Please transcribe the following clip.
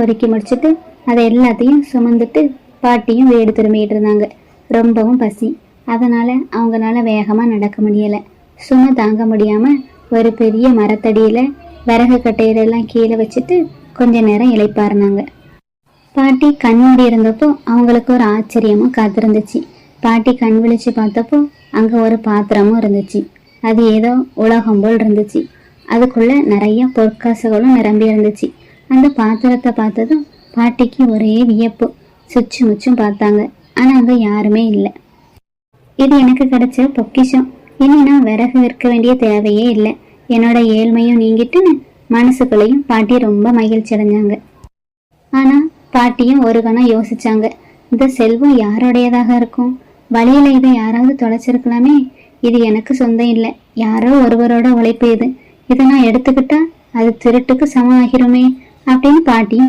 பொறுக்கி முடிச்சிட்டு அதை எல்லாத்தையும் சுமந்துட்டு பாட்டியும் வீடு திரும்பிட்டு இருந்தாங்க. ரொம்பவும் பசி. அதனால அவங்களால வேகமா நடக்க முடியல. சுமை தாங்க முடியாம ஒரு பெரிய மரத்தடியில விறகு கட்டையிலெல்லாம் கீழே வச்சுட்டு கொஞ்ச நேரம் இழைப்பாருனாங்க பாட்டி கண் மூடி இருந்தப்போ அவங்களுக்கு ஒரு ஆச்சரியமும் காத்திருந்துச்சு. பாட்டி கண் விழிச்சு பார்த்தப்போ அங்க ஒரு பாத்திரமும் இருந்துச்சு. அது ஏதோ உலகம் போல் இருந்துச்சு. அதுக்குள்ள நிறைய பொற்காசுகளும் நிரம்பி இருந்துச்சு. அந்த பாத்திரத்தை பார்த்ததும் பாட்டிக்கு ஒரே வியப்பு. சுச்சு முச்சும் பார்த்தாங்க. ஆனா அங்க யாருமே இல்லை. இது எனக்கு கிடைச்ச பொக்கிஷம். இனி நான் விறகு விற்க வேண்டிய தேவையே இல்லை. என்னோட ஏழ்மையும் நீங்கிட்டுன்னு மனசுக்குள்ளேயும் பாட்டி ரொம்ப மகிழ்ச்சி அடைஞ்சாங்க. ஆனா பாட்டியும் ஒரு கணம் யோசிச்சாங்க. இந்த செல்வம் யாருடையதாக இருக்கும்? வழியில இதை யாராவது தொலைச்சிருக்கலாமே? இது எனக்கு சொந்தம் இல்லை. யாரோ ஒருவரோட உழைப்பு இது. இதை நான் எடுத்துக்கிட்டா அது திருட்டுக்கு சமம் ஆகிருமே? அப்படின்னு பாட்டியும்